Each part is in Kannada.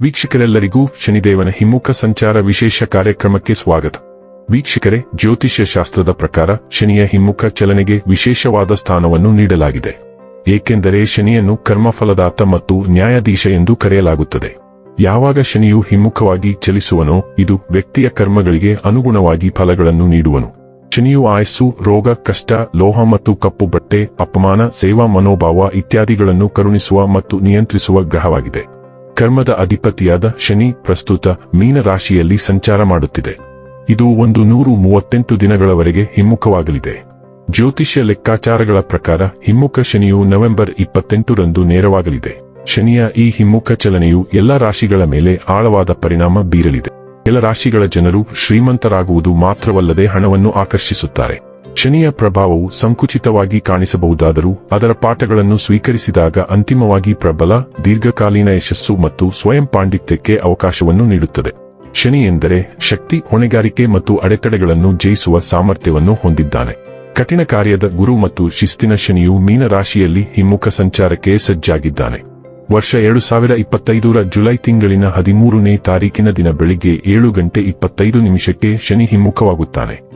ವೀಕ್ಷಕರೆಲ್ಲರಿಗೂ ಶನಿದೇವನ ಹಿಮ್ಮುಖ ಸಂಚಾರ ವಿಶೇಷ ಕಾರ್ಯಕ್ರಮಕ್ಕೆ ಸ್ವಾಗತ. ವೀಕ್ಷಕರೇ, ಜ್ಯೋತಿಷ್ಯ ಶಾಸ್ತ್ರದ ಪ್ರಕಾರ ಶನಿಯ ಹಿಮ್ಮುಖ ಚಲನೆಗೆ ವಿಶೇಷವಾದ ಸ್ಥಾನವನ್ನು ನೀಡಲಾಗಿದೆ. ಏಕೆಂದರೆ ಶನಿಯನ್ನು ಕರ್ಮಫಲದಾತ ಮತ್ತು ನ್ಯಾಯಾಧೀಶ ಎಂದು ಕರೆಯಲಾಗುತ್ತದೆ. ಯಾವಾಗ ಶನಿಯು ಹಿಮ್ಮುಖವಾಗಿ ಚಲಿಸುವನೋ ಇದು ವ್ಯಕ್ತಿಯ ಕರ್ಮಗಳಿಗೆ ಅನುಗುಣವಾಗಿ ಫಲಗಳನ್ನು ನೀಡುವನು. ಶನಿಯು ಆಯಸ್ಸು, ರೋಗ, ಕಷ್ಟ, ಲೋಹ ಮತ್ತು ಕಪ್ಪು ಬಟ್ಟೆ, ಅಪಮಾನ, ಸೇವಾ, ಮನೋಭಾವ ಇತ್ಯಾದಿಗಳನ್ನು ಕರುಣಿಸುವ ಮತ್ತು ನಿಯಂತ್ರಿಸುವ ಗ್ರಹವಾಗಿದೆ. ಕರ್ಮದ ಅಧಿಪತಿಯಾದ ಶನಿ ಪ್ರಸ್ತುತ ಮೀನ ರಾಶಿಯಲ್ಲಿ ಸಂಚಾರ ಮಾಡುತ್ತಿದೆ. ಇದು ಒಂದು ನೂರು ಮೂವತ್ತೆಂಟು ದಿನಗಳವರೆಗೆ ಹಿಮ್ಮುಖವಾಗಲಿದೆ. ಜ್ಯೋತಿಷ್ಯ ಲೆಕ್ಕಾಚಾರಗಳ ಪ್ರಕಾರ ಹಿಮ್ಮುಖ ಶನಿಯು ನವೆಂಬರ್ ಇಪ್ಪತ್ತೆಂಟರಂದು ನೇರವಾಗಲಿದೆ. ಶನಿಯ ಈ ಹಿಮ್ಮುಖ ಚಲನೆಯು ಎಲ್ಲ ರಾಶಿಗಳ ಮೇಲೆ ಆಳವಾದ ಪರಿಣಾಮ ಬೀರಲಿದೆ. ಕೆಲ ರಾಶಿಗಳ ಜನರು ಶ್ರೀಮಂತರಾಗುವುದು ಮಾತ್ರವಲ್ಲದೆ ಹಣವನ್ನು ಆಕರ್ಷಿಸುತ್ತಾರೆ. ಶನಿಯ ಪ್ರಭಾವವು ಸಂಕುಚಿತವಾಗಿ ಕಾಣಿಸಬಹುದಾದರೂ ಅದರ ಪಾಠಗಳನ್ನು ಸ್ವೀಕರಿಸಿದಾಗ ಅಂತಿಮವಾಗಿ ಪ್ರಬಲ, ದೀರ್ಘಕಾಲೀನ ಯಶಸ್ಸು ಮತ್ತು ಸ್ವಯಂ ಪಾಂಡಿತ್ಯಕ್ಕೆ ಅವಕಾಶವನ್ನು ನೀಡುತ್ತದೆ. ಶನಿ ಎಂದರೆ ಶಕ್ತಿ, ಹೊಣೆಗಾರಿಕೆ ಮತ್ತು ಅಡೆತಡೆಗಳನ್ನು ಜಯಿಸುವ ಸಾಮರ್ಥ್ಯವನ್ನು ಹೊಂದಿದ್ದಾನೆ. ಕಠಿಣ ಕಾರ್ಯದ ಗುರು ಮತ್ತು ಶಿಸ್ತಿನ ಶನಿಯು ಮೀನರಾಶಿಯಲ್ಲಿ ಹಿಮ್ಮುಖ ಸಂಚಾರಕ್ಕೆ ಸಜ್ಜಾಗಿದ್ದಾನೆ. ವರ್ಷ ಎರಡು ಸಾವಿರ ಇಪ್ಪತ್ತೈದರ ಜುಲೈ ತಿಂಗಳಿನ ಹದಿಮೂರನೇ ತಾರೀಕಿನ ದಿನ ಬೆಳಿಗ್ಗೆ ಏಳು ಗಂಟೆ ಇಪ್ಪತ್ತೈದು ನಿಮಿಷಕ್ಕೆ ಶನಿ ಹಿಮ್ಮುಖವಾಗುತ್ತಾನೆ.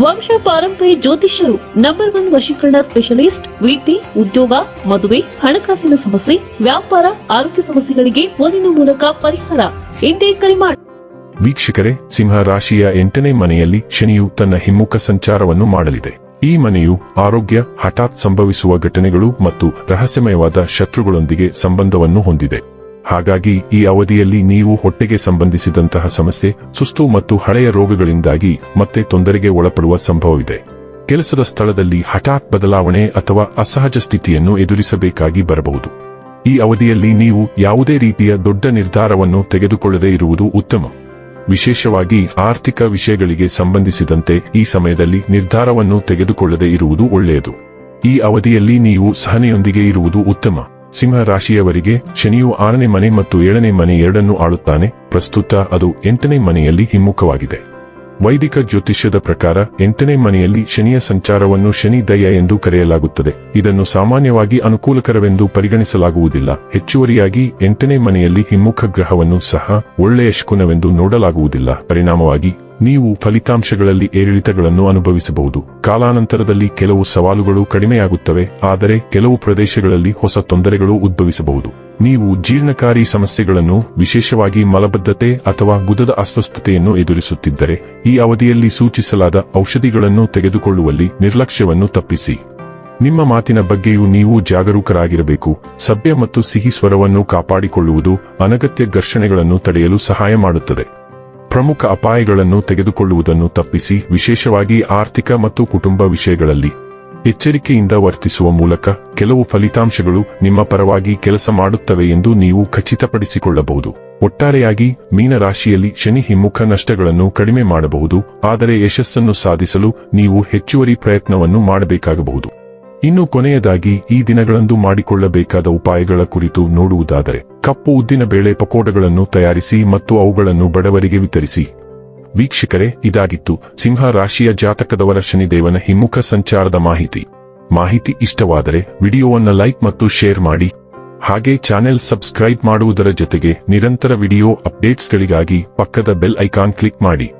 ವಂಶ ಪಾರಂಪರಿ ಜ್ಯೋತಿಷ್ಯರು ನಂಬರ್ ಒನ್ ವಶೀಕರಣ ಸ್ಪೆಷಲಿಸ್ಟ್ ವಿದ್ಯೆ ಉದ್ಯೋಗ, ಮದುವೆ, ಹಣಕಾಸಿನ ಸಮಸ್ಯೆ, ವ್ಯಾಪಾರ, ಆರೋಗ್ಯ ಸಮಸ್ಯೆಗಳಿಗೆ ಫೋನಿನ ಮೂಲಕ ಪರಿಹಾರ. ಎಂದೇ ಕರೆ ಮಾಡಿ ವೀಕ್ಷಕರೇ, ಸಿಂಹ ರಾಶಿಯ ಎಂಟನೇ ಮನೆಯಲ್ಲಿ ಶನಿಯು ತನ್ನ ಹಿಮ್ಮುಖ ಸಂಚಾರವನ್ನು ಮಾಡಲಿದೆ. ಈ ಮನೆಯು ಆರೋಗ್ಯ, ಹಠಾತ್ ಸಂಭವಿಸುವ ಘಟನೆಗಳು ಮತ್ತು ರಹಸ್ಯಮಯವಾದ ಶತ್ರುಗಳೊಂದಿಗೆ ಸಂಬಂಧವನ್ನು ಹೊಂದಿದೆ. ಹಾಗಾಗಿ ಈ ಅವಧಿಯಲ್ಲಿ ನೀವು ಹೊಟ್ಟೆಗೆ ಸಂಬಂಧಿಸಿದಂತಹ ಸಮಸ್ಯೆ, ಸುಸ್ತು ಮತ್ತು ಹಳೆಯ ರೋಗಗಳಿಂದಾಗಿ ಮತ್ತೆ ತೊಂದರೆಗೆ ಒಳಪಡುವ ಸಂಭವವಿದೆ. ಕೆಲಸದ ಸ್ಥಳದಲ್ಲಿ ಹಠಾತ್ ಬದಲಾವಣೆ ಅಥವಾ ಅಸಹಜ ಸ್ಥಿತಿಯನ್ನು ಎದುರಿಸಬೇಕಾಗಿ ಬರಬಹುದು. ಈ ಅವಧಿಯಲ್ಲಿ ನೀವು ಯಾವುದೇ ರೀತಿಯ ದೊಡ್ಡ ನಿರ್ಧಾರವನ್ನು ತೆಗೆದುಕೊಳ್ಳದೇ ಇರುವುದು ಉತ್ತಮ. ವಿಶೇಷವಾಗಿ ಆರ್ಥಿಕ ವಿಷಯಗಳಿಗೆ ಸಂಬಂಧಿಸಿದಂತೆ ಈ ಸಮಯದಲ್ಲಿ ನಿರ್ಧಾರವನ್ನು ತೆಗೆದುಕೊಳ್ಳದೇ ಇರುವುದು ಒಳ್ಳೆಯದು. ಈ ಅವಧಿಯಲ್ಲಿ ನೀವು ಸಹನೆಯೊಂದಿಗೆ ಇರುವುದು ಉತ್ತಮ. ಸಿಂಹ ರಾಶಿಯವರಿಗೆ ಶನಿಯು ಆರನೇ ಮನೆ ಮತ್ತು ಏಳನೇ ಮನೆ ಎರಡನ್ನೂ ಆಳುತ್ತಾನೆ. ಪ್ರಸ್ತುತ ಅದು ಎಂಟನೇ ಮನೆಯಲ್ಲಿ ಹಿಮ್ಮುಖವಾಗಿದೆ. ವೈದಿಕ ಜ್ಯೋತಿಷ್ಯದ ಪ್ರಕಾರ ಎಂಟನೇ ಮನೆಯಲ್ಲಿ ಶನಿಯ ಸಂಚಾರವನ್ನು ಶನಿ ದಯ ಎಂದು ಕರೆಯಲಾಗುತ್ತದೆ. ಇದನ್ನು ಸಾಮಾನ್ಯವಾಗಿ ಅನುಕೂಲಕರವೆಂದು ಪರಿಗಣಿಸಲಾಗುವುದಿಲ್ಲ. ಹೆಚ್ಚುವರಿಯಾಗಿ ಎಂಟನೇ ಮನೆಯಲ್ಲಿ ಹಿಮ್ಮುಖ ಗ್ರಹವನ್ನು ಸಹ ಒಳ್ಳೆಯ ಶಕುನವೆಂದು ನೋಡಲಾಗುವುದಿಲ್ಲ. ಪರಿಣಾಮವಾಗಿ ನೀವು ಫಲಿತಾಂಶಗಳಲ್ಲಿ ಏರಿಳಿತಗಳನ್ನು ಅನುಭವಿಸಬಹುದು. ಕಾಲಾನಂತರದಲ್ಲಿ ಕೆಲವು ಸವಾಲುಗಳು ಕಡಿಮೆಯಾಗುತ್ತವೆ, ಆದರೆ ಕೆಲವು ಪ್ರದೇಶಗಳಲ್ಲಿ ಹೊಸ ತೊಂದರೆಗಳು ಉದ್ಭವಿಸಬಹುದು. ನೀವು ಜೀರ್ಣಕಾರಿ ಸಮಸ್ಯೆಗಳನ್ನು, ವಿಶೇಷವಾಗಿ ಮಲಬದ್ಧತೆ ಅಥವಾ ಗುದದ ಅಸ್ವಸ್ಥತೆಯನ್ನು ಎದುರಿಸುತ್ತಿದ್ದರೆ, ಈ ಅವಧಿಯಲ್ಲಿ ಸೂಚಿಸಲಾದ ಔಷಧಿಗಳನ್ನು ತೆಗೆದುಕೊಳ್ಳುವಲ್ಲಿ ನಿರ್ಲಕ್ಷ್ಯವನ್ನು ತಪ್ಪಿಸಿ. ನಿಮ್ಮ ಮಾತಿನ ಬಗ್ಗೆಯೂ ನೀವು ಜಾಗರೂಕರಾಗಿರಬೇಕು. ಸಭ್ಯ ಮತ್ತು ಸಿಹಿ ಸ್ವರವನ್ನು ಕಾಪಾಡಿಕೊಳ್ಳುವುದು ಅನಗತ್ಯ ಘರ್ಷಣೆಗಳನ್ನು ತಡೆಯಲು ಸಹಾಯ ಮಾಡುತ್ತದೆ. ಪ್ರಮುಖ ಅಪಾಯಗಳನ್ನು ತೆಗೆದುಕೊಳ್ಳುವುದನ್ನು ತಪ್ಪಿಸಿ, ವಿಶೇಷವಾಗಿ ಆರ್ಥಿಕ ಮತ್ತು ಕುಟುಂಬ ವಿಷಯಗಳಲ್ಲಿ. ಎಚ್ಚರಿಕೆಯಿಂದ ವರ್ತಿಸುವ ಮೂಲಕ ಕೆಲವು ಫಲಿತಾಂಶಗಳು ನಿಮ್ಮ ಪರವಾಗಿ ಕೆಲಸ ಮಾಡುತ್ತವೆ ಎಂದು ನೀವು ಖಚಿತಪಡಿಸಿಕೊಳ್ಳಬಹುದು. ಒಟ್ಟಾರೆಯಾಗಿ, ಮೀನರಾಶಿಯಲ್ಲಿ ಶನಿ ಹಿಮ್ಮುಖ ನಷ್ಟಗಳನ್ನು ಕಡಿಮೆ ಮಾಡಬಹುದು, ಆದರೆ ಯಶಸ್ಸನ್ನು ಸಾಧಿಸಲು ನೀವು ಹೆಚ್ಚುವರಿ ಪ್ರಯತ್ನವನ್ನು ಮಾಡಬೇಕಾಗಬಹುದು. ಇನ್ನು ಕೊನೆಯದಾಗಿ ಈ ದಿನಗಳಂದು ಮಾಡಿಕೊಳ್ಳಬೇಕಾದ ಉಪಾಯಗಳ ಕುರಿತು ನೋಡುವುದಾದರೆ, ಕಪ್ಪು ಉದ್ದಿನ ಬೇಳೆ ಪಕೋಡಗಳನ್ನು ತಯಾರಿಸಿ ಮತ್ತು ಅವುಗಳನ್ನು ಬಡವರಿಗೆ ವಿತರಿಸಿ. ವೀಕ್ಷಕರೇ, ಇದಾಗಿತ್ತು ಸಿಂಹ ರಾಶಿಯ ಜಾತಕದವರ ಶನಿದೇವನ ಹಿಮ್ಮುಖ ಸಂಚಾರದ ಮಾಹಿತಿ. ಮಾಹಿತಿ ಇಷ್ಟವಾದರೆ ವಿಡಿಯೋವನ್ನು ಲೈಕ್ ಮತ್ತು ಶೇರ್ ಮಾಡಿ. ಹಾಗೆ ಚಾನೆಲ್ ಸಬ್ಸ್ಕ್ರೈಬ್ ಮಾಡುವುದರ ಜೊತೆಗೆ ನಿರಂತರ ವಿಡಿಯೋ ಅಪ್ಡೇಟ್ಸ್ಗಳಿಗಾಗಿ ಪಕ್ಕದ ಬೆಲ್ ಐಕಾನ್ ಕ್ಲಿಕ್ ಮಾಡಿ.